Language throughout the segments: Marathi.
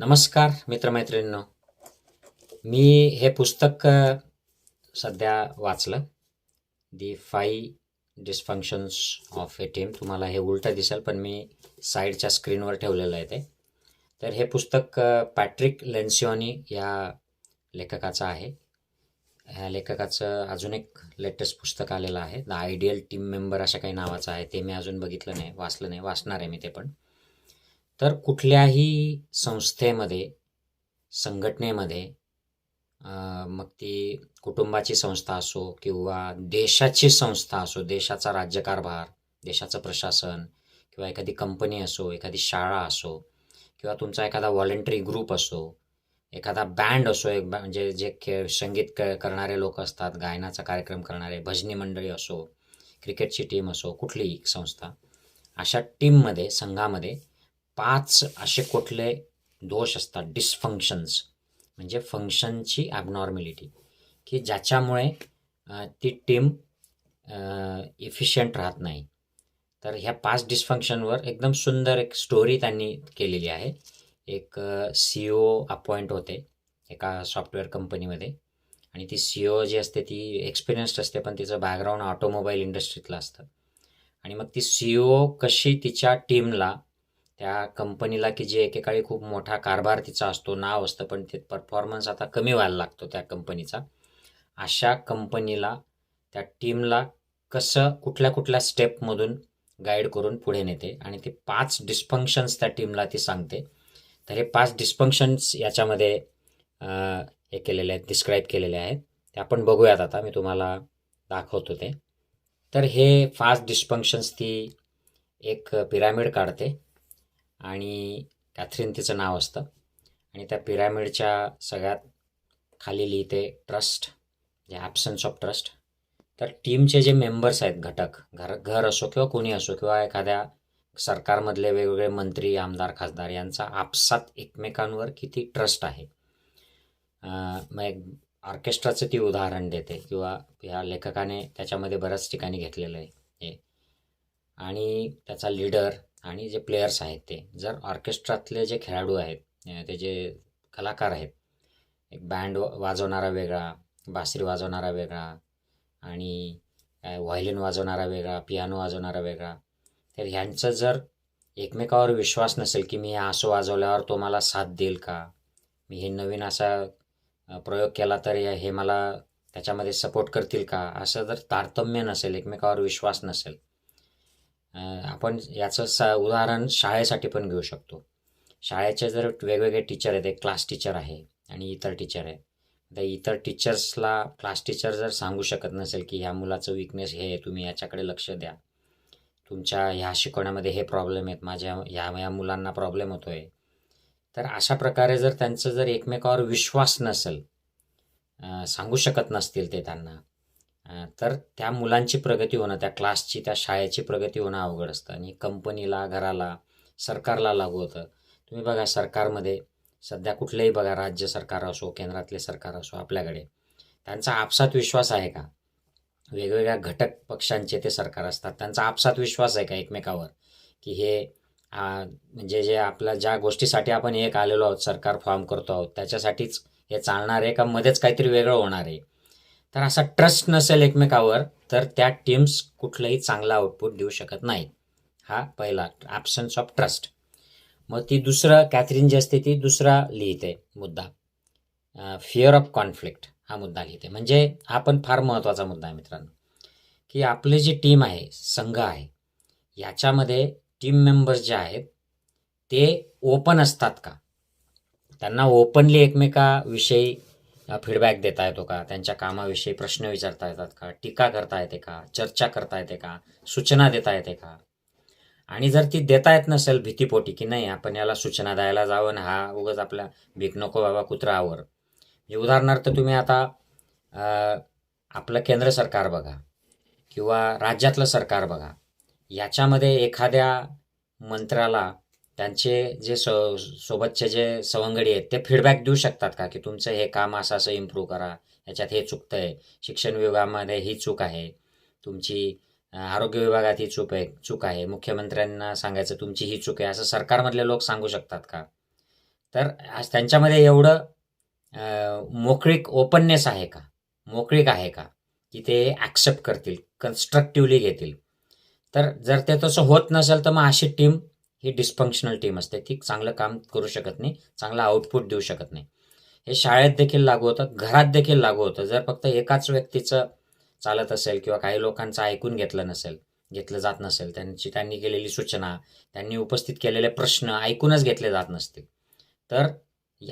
नमस्कार मित्रमैत्रिणींनो. मी हे पुस्तक सध्या वाचलं. The five dysfunctions of a team तुम्हाला हे उलटं दिसेल पण मी साईडच्या स्क्रीनवर ठेवलेलं आहे ते. तर हे पुस्तक पॅट्रिक लेन्सिओनी या लेखकाचं आहे. ह्या लेखकाचं अजून एक लेटेस्ट पुस्तक आलेलं आहे. द आयडियल टीम मेंबर अशा काही नावाचं आहे. ते मी अजून बघितलं नाही वाचलं नाही वाचणार आहे मी ते पण. तर कुठल्याही संस्थेमध्ये संघटनेमध्ये मग ती कुटुंबाची संस्था असो किंवा देशाची संस्था असो देशाचा राज्यकारभार देशाचं प्रशासन किंवा एखादी कंपनी असो एखादी शाळा असो किंवा तुमचा एखादा व्हॉलेंटरी ग्रुप असो एखादा बँड असो एक बॅ- म्हणजे जे खेळ संगीत क करणारे लोक असतात गायनाचा कार्यक्रम करणारे भजनी मंडळी असो क्रिकेटची टीम असो कुठलीही संस्था अशा टीममध्ये संघामध्ये पाच असे कुठले दोष असतात. डिसफंक्शन्स म्हणजे फंक्शनची ॲबनॉर्मॅलिटी की ज्याच्यामुळे ती टीम इफिशियंट राहत नाही. तर ह्या पाच डिस्फंक्शनवर एकदम सुंदर एक स्टोरी त्यांनी केलेली आहे. एक सी ओ अपॉइंट होते एका सॉफ्टवेअर कंपनीमध्ये आणि ती सी ओ जी असते ती एक्सपिरियन्स्ड असते पण तिचं बॅकग्राऊंड ऑटोमोबाईल इंडस्ट्रीतलं असतं. आणि मग ती सी ओ कशी तिच्या टीमला त्या कंपनीला की जे एकेकाळी खूप मोठा कारभार तिचा असतो नाव असतं पण ते परफॉर्मन्स आता कमी व्हायला लागतो त्या कंपनीचा. अशा कंपनीला त्या टीमला कसं कुठल्या कुठल्या स्टेपमधून गाईड करून पुढे नेते आणि ते पाच डिस्फंक्शन्स त्या टीमला ती सांगते. तर हे पाच डिस्फंक्शन्स याच्यामध्ये हे केलेले आहेत डिस्क्राईब केलेले आहेत. ते आपण बघूयात आता मी तुम्हाला दाखवतो ते. तर हे फास्ट डिस्फंक्शन्स ती एक पिरामिड काढते. आणि कॅथरीन तिचं नाव असतं. आणि त्या पिरामिडच्या सगळ्यात खाली लिहिते ट्रस्ट जे ॲब्सन्स ऑफ ट्रस्ट तर टीमचे जे मेंबर्स आहेत घटक घर घर असो किंवा कोणी असो किंवा एखाद्या सरकारमधले वेगवेगळे मंत्री आमदार खासदार यांचा आपसात एकमेकांवर किती ट्रस्ट आहे. मग एक ऑर्केस्ट्राचं ती उदाहरण देते किंवा या लेखकाने त्याच्यामध्ये बऱ्याच ठिकाणी घेतलेलं आहे. हे. आणि त्याचा लीडर आणि जे प्लेयर्स आहेत ते जर ऑर्केस्ट्रातले जे खेळाडू आहेत ते जे कलाकार आहेत एक बँड वाजवणारा वेगळा बासरी वाजवणारा वेगळा आणि व्हायलिन वाजवणारा वेगळा पियानो वाजवणारा वेगळा तर ह्यांचं जर एकमेकावर विश्वास नसेल की मी हे असं वाजवल्यावर तो मला साथ देईल का मी हे नवीन असा प्रयोग केला तर हे मला त्याच्यामध्ये सपोर्ट करतील का असं जर तारतम्य नसेल एकमेकावर विश्वास नसेल आपण याचं सा उदाहरण शाळेसाठी पण घेऊ शकतो. शाळेचे जर वेगवेगळे टीचर आहेत एक क्लास टीचर आहे आणि इतर टीचर आहे तर इतर टीचर्सला क्लास टीचर जर सांगू शकत नसेल की ह्या मुलाचं विकनेस हे आहे तुम्ही याच्याकडे लक्ष द्या. तुमच्या ह्या शिकवण्यामध्ये हे प्रॉब्लेम आहेत माझ्या ह्या या मुलांना प्रॉब्लेम होतो आहे तर अशा प्रकारे जर त्यांचं जर एकमेकावर विश्वास नसेल सांगू शकत नसतील ते त्यांना तर त्या मुलांची प्रगती होणं त्या क्लासची त्या शाळेची प्रगती होणं अवघड असतं. आणि कंपनीला घराला सरकारला लागू होतं. तुम्ही बघा सरकारमध्ये सध्या कुठलंही बघा राज्य सरकार असो केंद्रातले सरकार असो आपल्याकडे त्यांचा आपसात विश्वास आहे का? वेगवेगळ्या घटक पक्षांचे ते सरकार असतात. त्यांचा आपसात विश्वास आहे का एकमेकावर? की हे म्हणजे जे आपल्या ज्या गोष्टीसाठी आपण एक आलेलो आहोत सरकार फॉर्म करतो आहोत त्याच्यासाठीच हे चालणार आहे का? मध्येच काहीतरी वेगळं होणार आहे. तर असा ट्रस्ट नसेल एकमेकावर तर त्या टीम्स कुठलंही चांगला आउटपुट देऊ शकत नाही. हा पहिला ॲब्सन्स ऑफ ट्रस्ट मग ती दुसरं कॅथरीन जी असते ती दुसरा लिहिते मुद्दा. फिअर ऑफ कॉन्फ्लिक्ट हा मुद्दा लिहिते. म्हणजे हा पण फार महत्त्वाचा मुद्दा आहे मित्रांनो. की आपली जी टीम आहे संघ आहे याच्यामध्ये टीम मेंबर्स जे आहेत ते ओपन असतात का? त्यांना ओपनली एकमेकाविषयी फीडबॅक देता येतो का? त्यांच्या कामाविषयी प्रश्न विचारता येतात का? टीका करता येते का? चर्चा करता येते का? सूचना देता येते का? आणि जर ती देता येत नसेल भीतीपोटी की नाही आपण याला सूचना द्यायला जावं ना? हा उगाच आपला भीक नको बाबा कुत्रा म्हणजे उदाहरणार्थ तुम्ही आता आपलं केंद्र सरकार बघा किंवा राज्यातलं सरकार बघा. याच्यामध्ये एखाद्या मंत्र्याला त्यांचे जे स सोबतचे जे सवंगडी आहेत ते फीडबॅक देऊ शकतात का? की तुमचं हे काम असं असं इम्प्रूव्ह करा याच्यात हे चुकतं आहे शिक्षण विभागामध्ये ही चूक आहे तुमची आरोग्य विभागात ही चूक आहे चूक आहे मुख्यमंत्र्यांना सांगायचं तुमची ही चूक आहे असं सरकारमधले लोक सांगू शकतात का? तर आज त्यांच्यामध्ये एवढं मोकळीक ओपननेस आहे का? मोकळीक आहे का? की ते ॲक्सेप्ट करतील कन्स्ट्रक्टिवली घेतील. तर जर ते तसं होत नसेल तर मग अशी टीम ही डिस्फंक्शनल टीम असते. ती चांगलं काम करू शकत नाही चांगलं आउटपुट देऊ शकत नाही. हे शाळेत देखील लागू होतं घरात देखील लागू होतं. जर फक्त एकाच व्यक्तीचं चालत असेल किंवा काही लोकांचं ऐकून घेतलं नसेल घेतलं जात नसेल त्यांची त्यांनी केलेली सूचना त्यांनी उपस्थित केलेले प्रश्न ऐकूनच घेतले जात नसतील. तर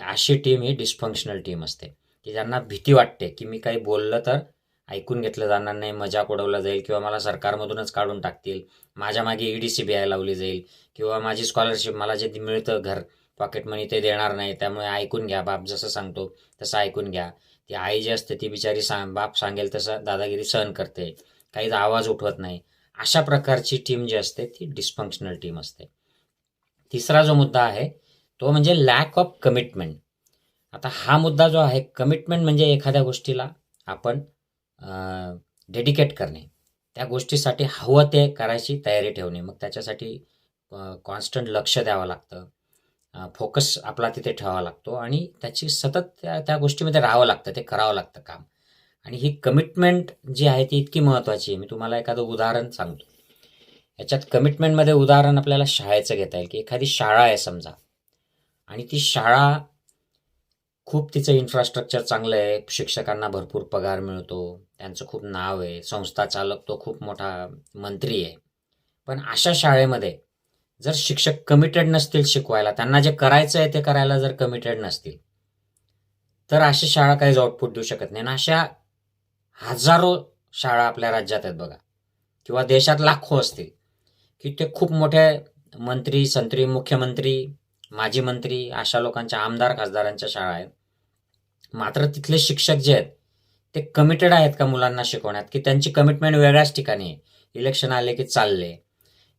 अशी टीम ही डिस्फंक्शनल टीम असते. की ज्यांना भीती वाटते की मी काही बोललं तर ऐकून घेतलं जाणार नाही मजाक उडवला जाईल किंवा मला सरकारमधूनच काढून टाकतील माझ्या मागे E D C B I लावली जाईल किंवा माझी स्कॉलरशिप मला जे मिळतं घर पॉकेट मनी ते देणार नाही त्यामुळे ऐकून घ्या बाप जसं सांगतो तसं ऐकून घ्या. ती आई जी असते ती बिचारी सांग बाप सांगेल तसं दादागिरी सहन करते काहीच आवाज उठवत नाही. अशा प्रकारची टीम जी असते ती डिस्फंक्शनल टीम असते. तिसरा जो मुद्दा आहे तो म्हणजे लॅक ऑफ कमिटमेंट आता हा मुद्दा जो आहे कमिटमेंट म्हणजे एखाद्या गोष्टीला आपण डेडिकेट करणे. त्या गोष्टीसाठी हवं ते करायची तयारी ठेवणे. मग त्याच्यासाठी कॉन्स्टंट लक्ष द्यावं लागतं. फोकस आपला तिथे ठेवावा लागतो आणि त्याची सतत त्या त्या गोष्टीमध्ये राहावं लागतं. ते करावं लागतं काम. आणि ही कमिटमेंट जी आहे ती इतकी महत्त्वाची आहे. मी तुम्हाला एखादं उदाहरण सांगतो. याच्यात कमिटमेंटमध्ये उदाहरण आपल्याला शाळेचं घेता येईल. की एखादी शाळा आहे समजा. आणि ती शाळा खूप तिचं इन्फ्रास्ट्रक्चर चांगलं आहे. शिक्षकांना भरपूर पगार मिळतो. त्यांचं खूप नाव आहे. संस्था चालक तो खूप मोठा मंत्री आहे. पण अशा शाळेमध्ये जर शिक्षक कमिटेड नसतील शिकवायला त्यांना जे करायचं आहे ते करायला जर कमिटेड नसतील तर अशी शाळा काहीच आउटपुट देऊ शकत नाही. आणि अशा हजारो शाळा आपल्या राज्यात आहेत बघा. किंवा देशात लाखो असतील की ते खूप मोठे मंत्री संत्री मुख्यमंत्री माजी मंत्री अशा लोकांच्या आमदार खासदारांच्या शाळा आहेत. मात्र तिथले शिक्षक जे आहेत ते कमिटेड आहेत का मुलांना शिकवण्यात? की त्यांची कमिटमेंट वेगळ्याच ठिकाणी आहे. इलेक्शन आले की चालले.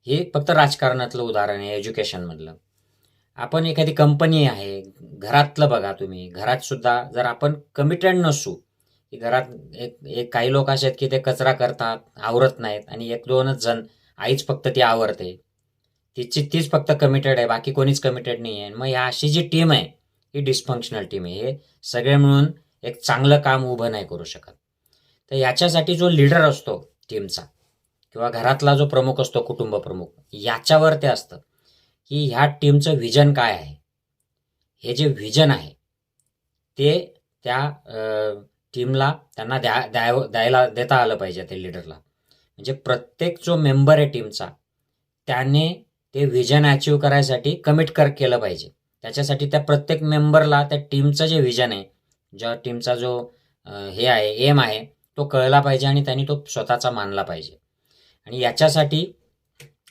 हे फक्त राजकारणातलं उदाहरण आहे एज्युकेशनमधलं आपण एखादी कंपनी आहे घरातलं बघा तुम्ही. घरात सुद्धा जर आपण कमिटेड नसू की घरात एक एक काही लोक असे आहेत की ते कचरा करतात आवरत नाहीत आणि एक दोनच जण आईच फक्त ती आवरते. तिची तीच फक्त कमिटेड आहे बाकी कोणीच कमिटेड नाही आहे मग ह्या अशी जी टीम आहे ही डिस्फंक्शनल टीम आहे. हे सगळे मिळून एक चांगलं काम उभं नाही करू शकत. तर याच्यासाठी जो लीडर असतो टीमचा किंवा घरातला जो प्रमुख असतो कुटुंब प्रमुख याच्यावर ते असतं की ह्या टीमचं व्हिजन काय आहे? हे जे व्हिजन आहे ते त्या टीमला त्यांना द्या द्याव द्यायला देता आलं पाहिजे ते लीडरला. म्हणजे प्रत्येक जो मेंबर आहे टीमचा त्याने ते व्हिजन अचीव करायसाठी कमिट कर केलं पाहिजे. त्याच्यासाठी त्या प्रत्येक मेंबरला त्या टीमचं जे व्हिजन आहे ज्या टीमचा जो हे आहे एम आहे तो कळला पाहिजे आणि त्यांनी तो स्वतःचा मानला पाहिजे. आणि याच्यासाठी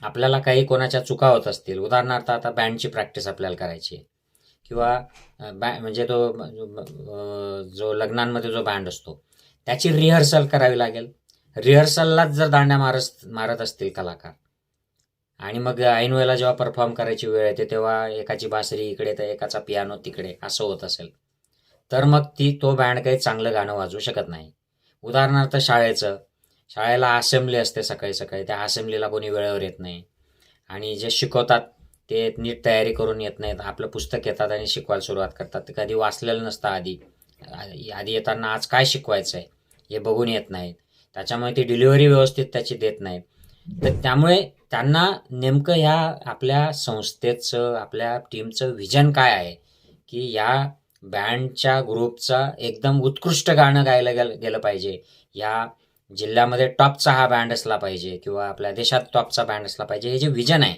आपल्याला काही कोणाच्या चुका होत असतील उदाहरणार्थ आता बँडची प्रॅक्टिस आपल्याला करायची आहे. किंवा बॅ म्हणजे तो जो लग्नांमध्ये जो बँड असतो त्याची रिहर्सल करावी लागेल. रिहर्सललाच जर दांड्या मारस मारत असतील कलाकार आणि मग ऐन वेळेला जेव्हा परफॉर्म करायची वेळ येते तेव्हा एकाची बासरी इकडे तर एकाचा पियानो तिकडे असं होत असेल. तर मग ती तो बँड काही चांगलं गाणं वाजवू शकत नाही. उदाहरणार्थ शाळेचं. शाळेला असेंब्ली असते सकाळी सकाळी. त्या असेंब्लीला कोणी वेळेवर येत नाही. आणि जे शिकवतात ते नीट तयारी करून येत नाहीत. आपलं पुस्तक येतात आणि शिकवायला सुरुवात करतात. ते कधी वाचलेलं नसतं आधी. आधी येताना आज काय शिकवायचं आहे हे बघून येत नाहीत. त्याच्यामुळे ती डिलिव्हरी व्यवस्थित त्याची देत नाहीत. तर त्यामुळे त्यांना नेमकं ह्या आपल्या संस्थेचं आपल्या टीमचं व्हिजन काय आहे? की या बँडच्या ग्रुपचा एकदम उत्कृष्ट गाणं गायला गेलं गेलं पाहिजे. या जिल्ह्यामध्ये टॉपचा हा बँड असला पाहिजे किंवा आपल्या देशात टॉपचा बँड असला पाहिजे हे जे विजन आहे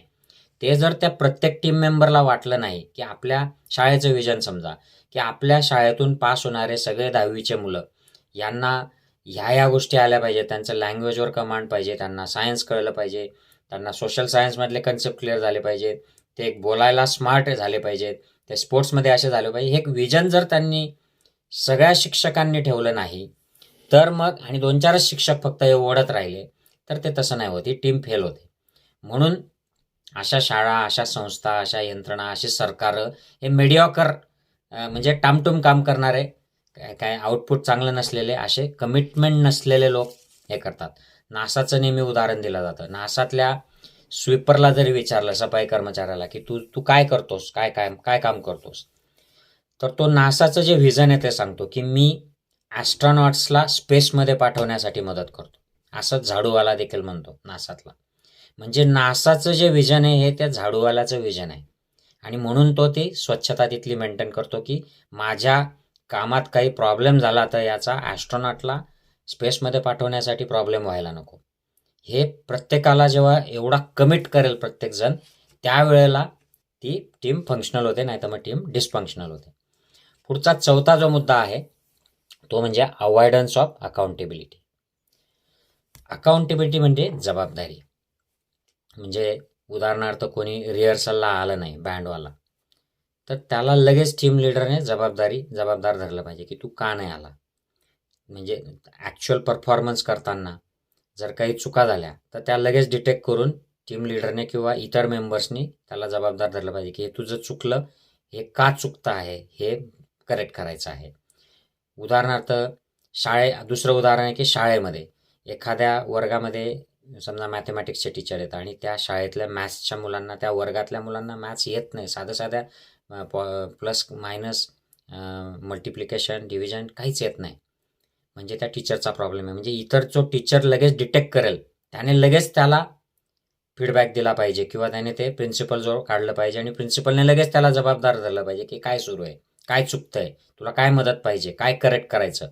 ते जर त्या प्रत्येक टीम मेंबरला वाटलं नाही की आपल्या शाळेचं विजन समजा की आपल्या शाळेतून पास होणारे सगळे दहावीचे मुलं यांना ह्या ह्या गोष्टी आल्या पाहिजे त्यांचं लँग्वेजवर कमांड पाहिजे त्यांना सायन्स कळलं पाहिजे त्यांना सोशल सायन्समधले कन्सेप्ट क्लिअर झाले पाहिजेत ते एक बोलायला स्मार्ट झाले पाहिजेत ते स्पोर्ट्समध्ये असे झाले पाहिजे हे एक विजन जर त्यांनी सगळ्या शिक्षकांनी ठेवलं नाही तर मग आणि दोन चारच शिक्षक फक्त हे ओढत राहिले तर ते तसं नाही होती. टीम फेल होते. म्हणून अशा शाळा अशा संस्था अशा यंत्रणा अशी सरकारं हे मेडिओकर म्हणजे टामटुम काम करणारे काय काय आउटपुट चांगलं नसलेले असे कमिटमेंट नसलेले लोक हे करतात. नासाचं नेहमी उदाहरण दिलं जातं. नासातल्या स्वीपरला जरी विचारलं सफाई कर्मचाऱ्याला की तू तू काय करतोस? काय काय काय काम करतोस? तर तो नासाचं जे व्हिजन आहे ते सांगतो की मी ॲस्ट्रॉनॉट्सला स्पेसमध्ये पाठवण्यासाठी मदत करतो. असं झाडूवाला देखील म्हणतो नासातला. म्हणजे नासाचं जे व्हिजन आहे हे त्या झाडूवाल्याचं विजन आहे. आणि म्हणून तो ती स्वच्छता तिथली मेंटेन करतो की माझ्या कामात काही प्रॉब्लेम झाला तर याचा ॲस्ट्रॉनॉटला स्पेसमध्ये पाठवण्यासाठी प्रॉब्लेम व्हायला नको. हे प्रत्येकाला जेव्हा एवढा कमिट करेल प्रत्येकजण त्यावेळेला ती टीम फंक्शनल होते नाही तर मग टीम डिस्फंक्शनल होते. पुढचा चौथा जो मुद्दा आहे तो म्हणजे अवॉइडन्स ऑफ अकाउंटेबिलिटी अकाउंटेबिलिटी म्हणजे जबाबदारी. म्हणजे उदाहरणार्थ कोणी रिहर्सलला आलं नाही बँडवाला तर त्याला लगेच टीम लिडरने जबाबदारी जबाबदार धरलं पाहिजे की तू का नाही आला? म्हणजे ॲक्च्युअल परफॉर्मन्स करताना जर काही चुका झाल्या तर त्या लगेच डिटेक्ट करून टीम लिडरने किंवा इतर मेंबर्सनी त्याला जबाबदार धरलं पाहिजे की हे तुझं चुकलं हे का चुकतं आहे हे करेक्ट करायचं आहे. उदाहरणार्थ शाळे दुसरं उदाहरण आहे की शाळेमध्ये. एखाद्या वर्गामध्ये समजा मॅथमॅटिक्सचे टीचर आहेत आणि त्या शाळेतल्या मॅथ्सच्या मुलांना त्या वर्गातल्या मुलांना मॅथ्स येत नाही. साध्या साध्या प्लस मायनस मल्टिप्लिकेशन डिव्हिजन काहीच येत नाही. म्हणजे त्या टीचरचा प्रॉब्लेम आहे. म्हणजे इतर जो टीचर लगेच डिटेक्ट करेल. त्याने लगेच त्याला फीडबॅक दिला पाहिजे किंवा त्याने ते प्रिन्सिपल जो काढलं पाहिजे आणि प्रिन्सिपलने लगेच त्याला जबाबदार धरलं पाहिजे की काय सुरू आहे काय चुकतंय तुला काय मदत पाहिजे काय करेक्ट करायचं.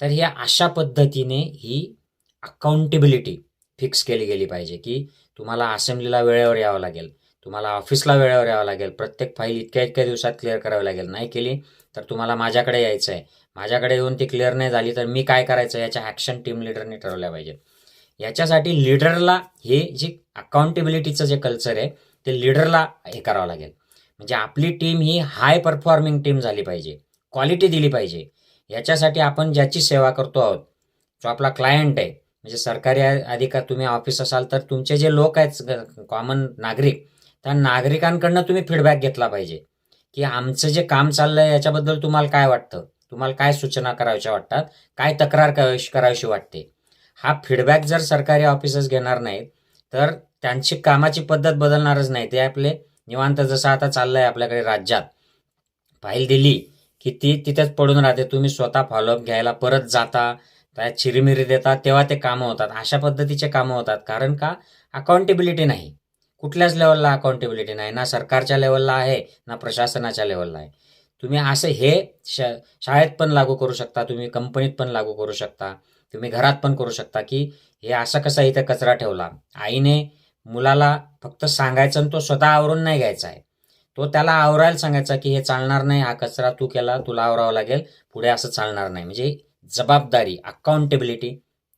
तर ह्या अशा पद्धतीने ही अकाउंटेबिलिटी फिक्स केली गेली पाहिजे की तुम्हाला असेंब्लीला वेळेवर यावं लागेल तुम्हाला ऑफिसला वेळेवर यावं लागेल प्रत्येक फाईल इतक्या इतक्या दिवसात क्लिअर करावी लागेल. नाही केली तर तुम्हाला माझ्याकडे यायचं आहे माझ्याकडे येऊन ती क्लिअर नाही झाली तर मी काय करायचं? याच्या ॲक्शन टीम लिडरने ठरवल्या पाहिजेत. याच्यासाठी लिडरला हे जे अकाउंटेबिलिटीचं जे कल्चर आहे ते लिडरला हे करावं लागेल. म्हणजे आपली टीम ही हाय परफॉर्मिंग टीम झाली पाहिजे. क्वालिटी दिली पाहिजे. याच्यासाठी आपण ज्याची सेवा करतो आहोत जो आपला क्लायंट आहे म्हणजे सरकारी अधिकार तुम्ही ऑफिस असाल तर तुमचे जे लोक आहेत कॉमन नागरिक त्या नागरिकांकडनं तुम्ही फीडबॅक घेतला पाहिजे. की आमचं जे काम चाललं आहे याच्याबद्दल तुम्हाला काय वाटतं? तुम्हाला काय सूचना करायच्या वाटतात? काय तक्रार करावीशी करावीशी वाटते? हा फीडबॅक जर सरकारी ऑफिसर्स घेणार नाहीत तर त्यांची कामाची पद्धत बदलणारच नाही ते आपले निवांत जसं आता चाललं आहे आपल्याकडे राज्यात. फाईल दिली की ती तिथेच पडून राहते. तुम्ही स्वतः फॉलोअप घ्यायला परत जाता त्या चिरीमिरी देतात तेव्हा ते कामं होतात. अशा पद्धतीचे कामं होतात. कारण का? अकाउंटेबिलिटी नाही. कुठल्याच लेवलला अकाउंटेबिलिटी नाही. ना सरकारच्या लेवलला आहे ना प्रशासनाच्या लेवलला आहे. तुम्ही असं हे श शाळेत पण लागू करू शकता तुम्ही कंपनीत पण लागू करू शकता तुम्ही घरात पण करू शकता की हे असं कसं इथं कचरा ठेवला. आईने मुलाला फक्त सांगायचं आणि तो स्वतः आवरून नाही घ्यायचा आहे. तो त्याला आवरायला सांगायचा की हे चालणार नाही हा कचरा तू केला तुला आवरावा लागेल पुढे असं चालणार नाही. म्हणजे जबाबदारी अकाउंटेबिलिटी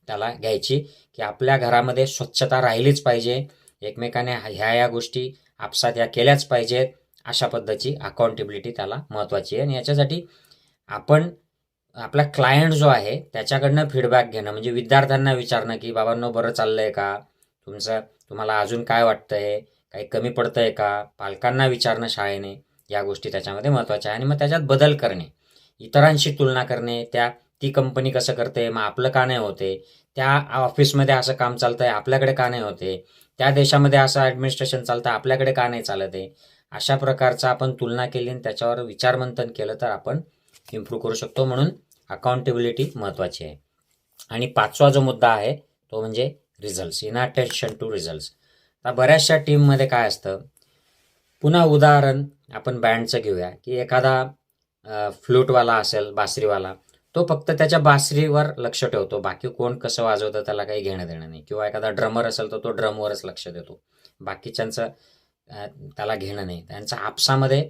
त्याला घ्यायची की आपल्या घरामध्ये स्वच्छता राहिलीच पाहिजे. एकमेकाने ह्या या गोष्टी आपसात या केल्याच पाहिजेत. अशा पद्धतीची अकाउंटेबिलिटी त्याला महत्त्वाची आहे. आणि याच्यासाठी आपण आपला क्लायंट जो आहे त्याच्याकडनं फीडबॅक घेणं म्हणजे विद्यार्थ्यांना विचारणं की बाबांनो बरं चाललं आहे का? तुमचं तुम्हाला अजून काय वाटतंय? काही कमी पडतं आहे का? पालकांना विचारणं शाळेने. या गोष्टी त्याच्यामध्ये महत्त्वाच्या आहे आणि मग त्याच्यात बदल करणे इतरांशी तुलना करणे त्या ती कंपनी कसं करते? मग आपलं का नाही होते? त्या ऑफिसमध्ये असं काम चालतं आहे आपल्याकडे का नाही होते? त्या देशामध्ये असं ॲडमिनिस्ट्रेशन चालतं आपल्याकडे का नाही चालत आहे अशा प्रकारचा आपण तुलना केली आणि त्याच्यावर विचारमंथन केलं तर आपण इम्प्रूव्ह करू शकतो. म्हणून अकाउंटेबिलिटी महत्त्वाची आहे. आणि पाचवा जो मुद्दा आहे तो म्हणजे results inattention to results आता बऱ्याचशा टीममध्ये काय असतं? पुन्हा उदाहरण आपण बँडचं घेऊया. की एखादा फ्लूटवाला असेल बासरीवाला तो फक्त त्याच्या बासरीवर लक्ष ठेवतो. बाकी कोण कसं वाजवतं त्याला काही घेणं देणं नाही. किंवा एखादा ड्रमर असेल तर तो ड्रमवरच लक्ष देतो. बाकीच्यांचं त्याला घेणं नाही. त्यांचा आपसामध्ये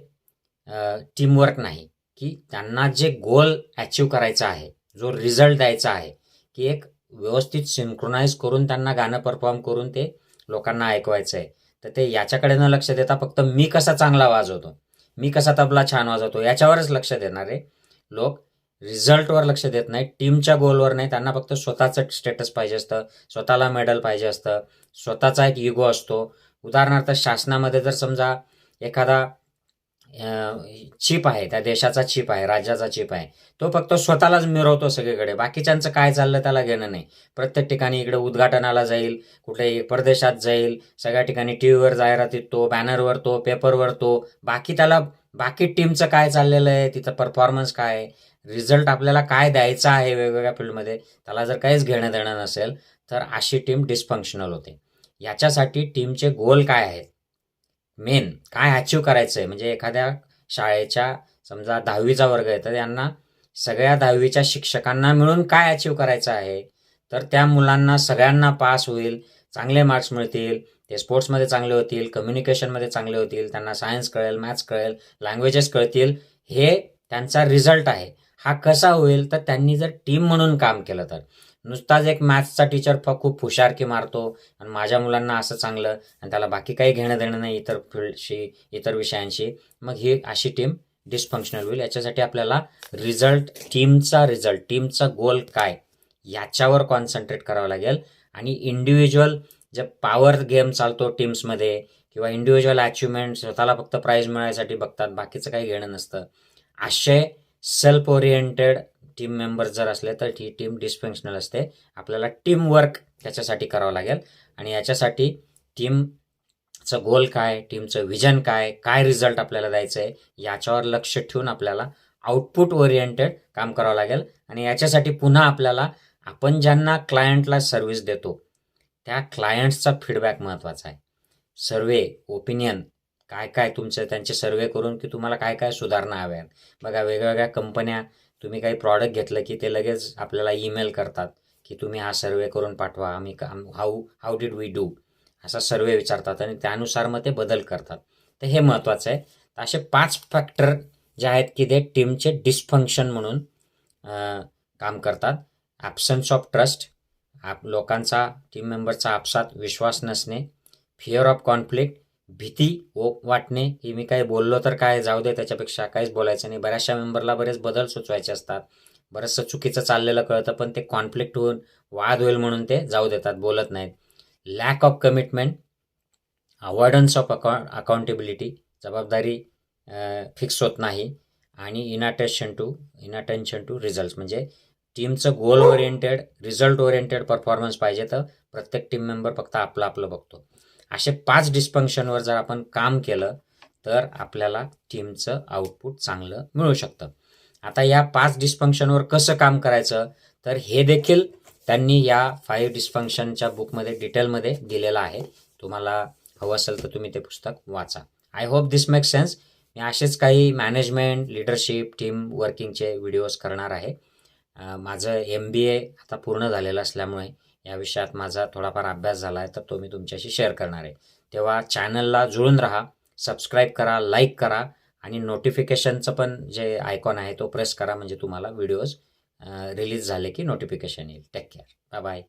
टीमवर्क नाही. की त्यांना जे गोल अचीव करायचा आहे जो रिझल्ट द्यायचा आहे की एक व्यवस्थित सिंक्रोनाइज करून त्यांना गाणं परफॉर्म करून ते लोकांना ऐकवायचं आहे तर ते याच्याकडे न लक्ष देता फक्त मी कसा चांगला वाजवतो मी कसा तबला छान वाजवतो याच्यावरच लक्ष देणारे लोक रिझल्टवर लक्ष देत नाही टीमच्या गोलवर नाही. त्यांना फक्त स्वतःचं स्टेटस पाहिजे असतं स्वतःला मेडल पाहिजे असतं स्वतःचा एक इगो असतो. उदाहरणार्थ शासनामध्ये जर समजा एखादा चिप आहे त्या देशाचा चिप आहे राज्याचा चिप आहे तो फक्त स्वतःलाच मिरवतो सगळीकडे. बाकीच्यांचं काय चाललं त्याला घेणं नाही. प्रत्येक ठिकाणी इकडे उद्घाटनाला जाईल कुठे परदेशात जाईल सगळ्या ठिकाणी टी व्हीवर जाहिरातीत तो बॅनरवर तो पेपरवर तो. बाकी त्याला बाकी टीमचं काय चाललेलं आहे तिथं परफॉर्मन्स काय आहे रिझल्ट आपल्याला काय द्यायचा आहे वेगवेगळ्या फील्डमध्ये त्याला जर काहीच घेणं देणं नसेल तर अशी टीम डिस्फंक्शनल होते. याच्यासाठी टीमचे गोल काय आहेत? मेन काय अचीव करायचं आहे म्हणजे एखाद्या शाळेच्या समजा दहावीचा वर्ग आहे तर त्यांना सगळ्या दहावीच्या शिक्षकांना मिळून काय अचीव करायचं आहे? तर त्या मुलांना सगळ्यांना पास होईल चांगले मार्क्स मिळतील ते स्पोर्ट्समध्ये चांगले होतील कम्युनिकेशनमध्ये चांगले होतील त्यांना सायन्स कळेल मॅथ्स कळेल लँग्वेजेस कळतील हे त्यांचा रिझल्ट आहे. हा कसा होईल? तर त्यांनी जर टीम म्हणून काम केलं तर. नुसताच एक मॅथ्सचा टीचर खूप हुशारकी मारतो आणि माझ्या मुलांना असं चांगलं आणि त्याला बाकी काही घेणं देणं नाही इतर फील्डशी इतर विषयांशी. मग ही अशी टीम डिस्फंक्शनल होईल. याच्यासाठी आपल्याला रिझल्ट टीमचा रिझल्ट टीमचा गोल काय? याच्यावर कॉन्सन्ट्रेट करावं लागेल. आणि इंडिव्हिज्युअल जे पॉवर गेम चालतो टीम्समध्ये किंवा इंडिव्हिज्युअल अचिव्हमेंट स्वतःला फक्त प्राईज मिळायसाठी बघतात बाकीचं काही घेणं नसतं. असे सेल्फ ओरिएंटेड टीम मेंबर जर असले तर ही टीम डिस्फंक्शनल असते. आपल्याला टीम वर्क त्याच्यासाठी करावं लागेल. आणि याच्यासाठी टीमचं गोल काय टीमचं विजन काय काय रिझल्ट आपल्याला द्यायचं आहे याच्यावर लक्ष ठेवून आपल्याला आउटपुट ओरिएंटेड काम करावं लागेल. आणि याच्यासाठी पुन्हा आपल्याला आपण ज्यांना क्लायंटला सर्व्हिस देतो त्या क्लायंट्सचा फीडबॅक महत्त्वाचा आहे. सर्वे ओपिनियन काय काय तुमचं त्यांचे सर्वे करून की तुम्हाला काय काय सुधारणा हव्या आहेत बघा वेगवेगळ्या कंपन्या तुम्ही काही प्रॉडक्ट घेतलं की ते लगेच आपल्याला ईमेल करतात की तुम्ही हा सर्वे करून पाठवा आम्ही how how did we do असा सर्वे विचारतात आणि त्यानुसार मग ते बदल करतात. तर हे महत्त्वाचं आहे. तर असे पाच फॅक्टर जे आहेत की ते टीमचे डिस्फंक्शन म्हणून काम करतात. ॲब्सन्स ऑफ ट्रस्ट आप लोकांचा टीम मेंबरचा आपसात विश्वास नसणे फिअर ऑफ कॉन्फ्लिक्ट भीती ओ वाटणे हे मी काही बोललो तर काय? जाऊ दे त्याच्यापेक्षा काहीच बोलायचं नाही. बऱ्याचशा मेंबरला बरेच बदल सुचवायचे असतात. बरंचसं चुकीचं चाललेलं कळतं पण ते कॉन्फ्लिक्ट होऊन वाद होईल म्हणून ते जाऊ देतात बोलत नाहीत. Lack of commitment avoidance of account accountability जबाबदारी फिक्स होत नाही. आणि inattention to inattention to result म्हणजे टीमचं goal oriented result oriented performance पाहिजे तर प्रत्येक टीम मेंबर फक्त आपलं आपलं बघतो. असे पाच डिस्फंक्शनवर जर आपण काम केलं तर आपल्याला टीमचं आउटपुट चांगलं मिळू शकतं. आता या पाच डिस्फंक्शनवर कसं काम करायचं? तर हे देखील त्यांनी या फाईव्ह डिस्फंक्शनच्या बुकमध्ये डिटेलमध्ये दिलेलं आहे. तुम्हाला हवं असेल तर तुम्ही ते पुस्तक वाचा. I hope this make sense मी असेच काही मॅनेजमेंट लिडरशिप टीम वर्किंगचे व्हिडिओज करणार आहे. माझं एम बी ए आता पूर्ण झालेलं असल्यामुळे या विषयात माझा थोडाफार अभ्यास झाला आहे तर तो मी तुमच्याशी शेअर करणार आहे. तेव्हा चॅनलला जुळून राहा सबस्क्राईब करा लाईक करा आणि नोटिफिकेशनचं पण जे आयकॉन आहे तो प्रेस करा म्हणजे तुम्हाला व्हिडिओज रिलीज झाले की नोटिफिकेशन येईल. Take care bye bye